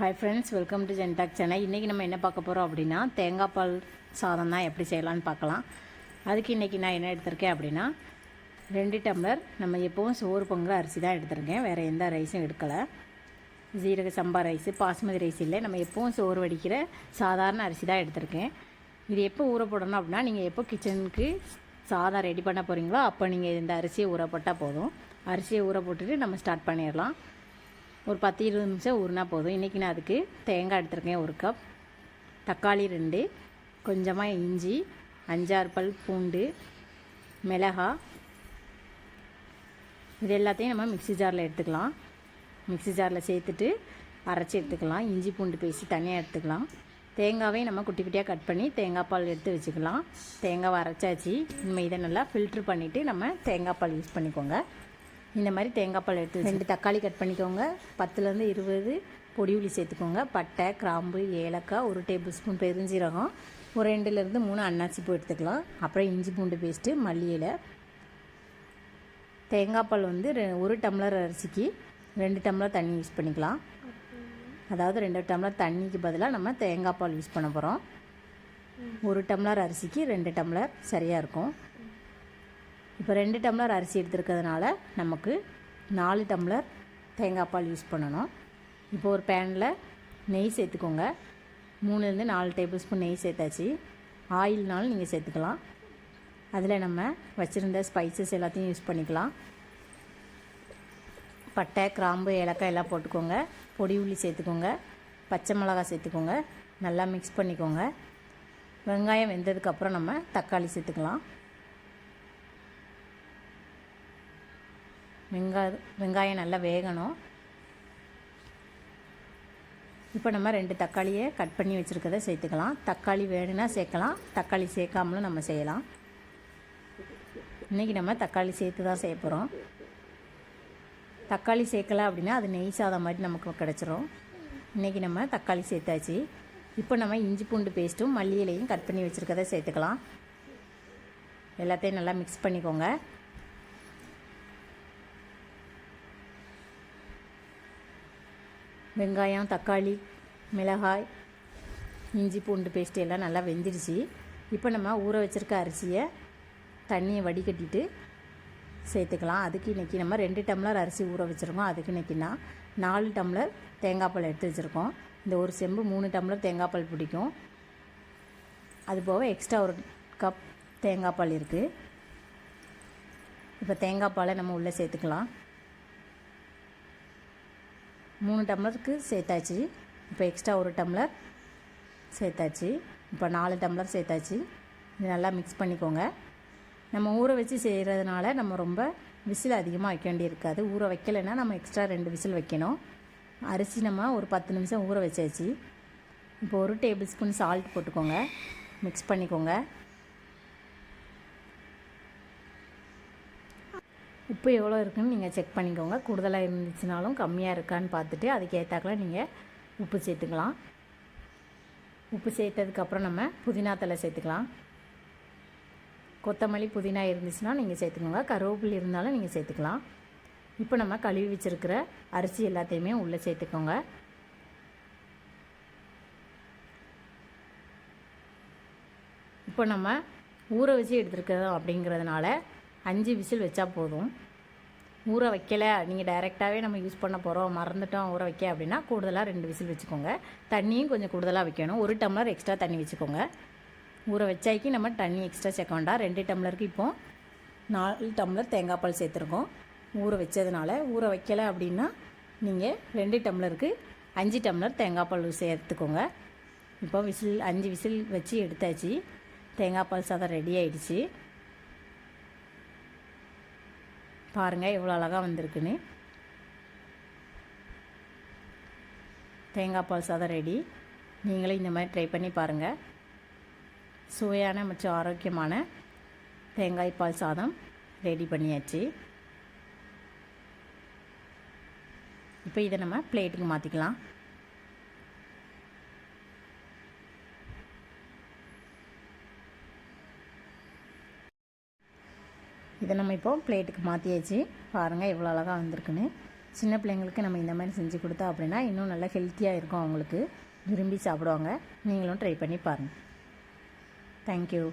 Hi friends welcome to ஜென்டாக் channel இன்றைக்கி நம்ம என்ன பார்க்க போகிறோம் அப்படின்னா தேங்காய் பால் சாதம் தான் எப்படி செய்யலான்னு பார்க்கலாம். அதுக்கு இன்றைக்கி நான் என்ன எடுத்திருக்கேன் அப்படின்னா ரெண்டு டம்ளர் நம்ம எப்போவும் சோறு பொங்கல் அரிசி தான் எடுத்திருக்கேன். வேறு எந்த ரைஸும் எடுக்கலை. ஜீரக சம்பா ரைஸு பாஸ்மதி ரைஸ் இல்லை. நம்ம எப்போவும் சோறு வடிக்கிற சாதாரண அரிசி தான் எடுத்திருக்கேன். இது எப்போ ஊற போடணும் அப்படின்னா நீங்கள் எப்போ கிச்சனுக்கு சாதம் ரெடி பண்ண போகிறீங்களோ அப்போ நீங்கள் இந்த அரிசியை ஊற போட்டால் போதும். அரிசியை ஊற போட்டுட்டு நம்ம ஸ்டார்ட் பண்ணிடலாம். ஒரு பத்து இருபது நிமிஷம் ஊறினா போதும். இன்றைக்கி நான் அதுக்கு தேங்காய் எடுத்துருக்கேன் ஒரு கப் தக்காளி ரெண்டு கொஞ்சமாக இஞ்சி அஞ்சாறு பல் பூண்டு மிளகா இது எல்லாத்தையும் நம்ம மிக்ஸி ஜாரில் எடுத்துக்கலாம். மிக்ஸி ஜாரில் சேர்த்துட்டு அரைச்சி எடுத்துக்கலாம். இஞ்சி பூண்டு பேஸ்ட் தனியாக எடுத்துக்கலாம். தேங்காவையும் நம்ம குட்டி குட்டியாக கட் பண்ணி தேங்காய் பால் எடுத்து வச்சுக்கலாம். தேங்காவை அரைச்சாச்சு. இனிமேல் இதை நல்லா ஃபில்ட்ரு பண்ணிவிட்டு நம்ம தேங்காய் பால் யூஸ் பண்ணிக்கோங்க. இந்த மாதிரி தேங்காய் பால் எடுத்து ரெண்டு தக்காளி கட் பண்ணிக்கோங்க. பத்துலேருந்து இருபது பொடி சேர்த்துக்கோங்க. பட்டை கிராம்பு ஏலக்காய் ஒரு டேபிள் ஸ்பூன் பெருஞ்சீரகம் ஒரு ரெண்டுலேருந்து மூணு அன்னாச்சி பூ எடுத்துக்கலாம். அப்புறம் இஞ்சி பூண்டு பேஸ்ட்டு மல்லி இலை. தேங்காய் பால் வந்து ரெ- ஒரு டம்ளர் அரிசிக்கு ரெண்டு டம்ளர் தண்ணி யூஸ் பண்ணிக்கலாம். அதாவது ரெண்டு டம்ளர் தண்ணிக்கு பதிலாக நம்ம தேங்காய் பால் யூஸ் பண்ண போகிறோம் ஒரு டம்ளர் அரிசிக்கு ரெண்டு டம்ளர் சரியாக இருக்கும். இப்போ ரெண்டு டம்ளர் அரிசி எடுத்துருக்கிறதுனால நமக்கு நாலு டம்ளர் தேங்காய் பால் யூஸ் பண்ணணும். இப்போ ஒரு பேனில் நெய் சேர்த்துக்கோங்க. மூணுலேருந்து நாலு டேபிள் ஸ்பூன் நெய் சேர்த்தாச்சு. ஆயில்னாலும் நீங்கள் சேர்த்துக்கலாம். அதில் நம்ம வச்சுருந்த ஸ்பைசஸ் எல்லாத்தையும் யூஸ் பண்ணிக்கலாம். பட்டை கிராம்பு ஏலக்காய் எல்லாம் போட்டுக்கோங்க. பொடி உள்ளி சேர்த்துக்கோங்க. பச்சை மிளகாய் சேர்த்துக்கோங்க. நல்லா மிக்ஸ் பண்ணிக்கோங்க. வெங்காயம் வெந்ததுக்கப்புறம் நம்ம தக்காளி சேர்த்துக்கலாம். வெங்காயம் வெங்காயம் நல்லா வேகணும். இப்போ நம்ம ரெண்டு தக்காளியை கட் பண்ணி வச்சுருக்கதை சேர்த்துக்கலாம். தக்காளி வேணும்னா சேர்க்கலாம். தக்காளி சேர்க்காமலும் நம்ம செய்யலாம். இன்றைக்கி நம்ம தக்காளி சேர்த்து தான் செய்ய போகிறோம் தக்காளி சேர்க்கல அப்படின்னா அது நெய் சாதம் மாதிரி நமக்கு கிடச்சிரும். இன்றைக்கி நம்ம தக்காளி சேர்த்தாச்சு. இப்போ நம்ம இஞ்சி பூண்டு பேஸ்ட்டும் மல்லி இலையும் கட் பண்ணி வச்சுருக்கதை சேர்த்துக்கலாம். எல்லாத்தையும் நல்லா மிக்ஸ் பண்ணிக்கோங்க. வெங்காயம் தக்காளி மிளகாய் இஞ்சி பூண்டு பேஸ்ட் எல்லாம் நல்லா வெந்துடுச்சு. இப்போ நம்ம ஊற வச்சுருக்க அரிசியை தண்ணியை வடிகட்டிட்டு சேர்த்துக்கலாம். அதுக்கு இன்றைக்கி நம்ம ரெண்டு டம்ளர் அரிசி ஊற வச்சுருக்கோம். அதுக்கு இன்றைக்கினா நாலு டம்ளர் தேங்காய் பால் எடுத்து வச்சுருக்கோம். இந்த ஒரு செம்பு மூணு டம்ளர் தேங்காய் பால் பிடிக்கும். அது போக எக்ஸ்ட்ரா ஒரு கப் தேங்காய் பால் இருக்குது இப்போ தேங்காய் பாலை நம்ம உள்ளே சேர்த்துக்கலாம். மூணு டம்ளருக்கு சேர்த்தாச்சு. இப்போ எக்ஸ்ட்ரா ஒரு டம்ளர் சேர்த்தாச்சு. இப்போ நாலு டம்ளர் சேர்த்தாச்சு. இது நல்லா மிக்ஸ் பண்ணிக்கோங்க. நம்ம ஊற வச்சு செய்கிறதுனால நம்ம ரொம்ப விசில் அதிகமாக வைக்க வேண்டியிருக்காது. ஊற வைக்கலைன்னா நம்ம எக்ஸ்ட்ரா ரெண்டு விசில் வைக்கணும். அரிசி நம்ம ஒரு பத்து நிமிஷம் ஊற வச்சாச்சு. இப்போ ஒரு டேபிள் ஸ்பூன் சால்ட் போட்டுக்கோங்க. மிக்ஸ் பண்ணிக்கோங்க. உப்பு எவ்வளோ இருக்குன்னு நீங்கள் செக் பண்ணிக்கோங்க. கூடுதலாக இருந்துச்சுனாலும் கம்மியாக இருக்கான்னு பார்த்துட்டு அதுக்கு ஏற்றாக்கல நீங்கள் உப்பு சேர்த்துக்கலாம். உப்பு சேர்த்ததுக்கப்புறம் நம்ம புதினா தலை சேர்த்துக்கலாம். கொத்தமல்லி புதினா இருந்துச்சுன்னா நீங்கள் சேர்த்துக்கோங்க. கருவேப்பில் இருந்தாலும் நீங்கள் சேர்த்துக்கலாம். இப்போ நம்ம கழுவி வச்சுருக்கிற அரிசி எல்லாத்தையுமே உள்ளே சேர்த்துக்கோங்க. இப்போ நம்ம ஊற வச்சு எடுத்துருக்கிறோம் அப்படிங்கிறதுனால அஞ்சு விசில் வச்சா போதும். ஊற வைக்கலை நீங்கள் டைரெக்டாகவே நம்ம யூஸ் பண்ண போகிறோம் மறந்துட்டோம் ஊற வைக்க அப்படின்னா கூடுதலாக ரெண்டு விசில் வச்சுக்கோங்க. தண்ணியும் கொஞ்சம் கூடுதலாக வைக்கணும். ஒரு டம்ளர் எக்ஸ்ட்ரா தண்ணி வச்சுக்கோங்க. ஊற வச்சாக்கி நம்ம தண்ணி எக்ஸ்ட்ரா சேர்க்க வேண்டாம். ரெண்டு டம்ளருக்கு இப்போ நாலு டம்ளர் தேங்காய் பால் சேர்த்துருக்கோம். ஊற வச்சதுனால ஊற வைக்கல அப்படின்னா நீங்கள் ரெண்டு டம்ளருக்கு அஞ்சு டம்ளர் தேங்காய் பால் சேர்த்துக்கோங்க. இப்போ விசில் அஞ்சு விசில் வச்சு எடுத்தாச்சு. தேங்காய் பால் சாதம் ரெடி ஆயிடுச்சு. பாருங்கள் எவ்வளோ அழகாக வந்திருக்குன்னு. தேங்காய் பால் சாதம் ரெடி நீங்களும் இந்த மாதிரி ட்ரை பண்ணி பாருங்கள் சுவையான மற்றும் ஆரோக்கியமான தேங்காய் பால் சாதம் ரெடி பண்ணியாச்சு. இப்போ இதை நம்ம பிளேட்டுக்கு மாற்றிக்கலாம் இதை நம்ம இப்போ பிளேட்டுக்கு மாற்றியாச்சு பாருங்கள் எவ்வளோ அழகாக வந்திருக்குன்னு. சின்ன பிள்ளைங்களுக்கு நம்ம இந்த மாதிரி செஞ்சு கொடுத்தா அப்படின்னா இன்னும் நல்லா ஹெல்த்தியாக இருக்கும் அவங்களுக்கு. விரும்பி சாப்பிடுவாங்க. நீங்களும் ட்ரை பண்ணி பாருங்கள் தேங்க்யூ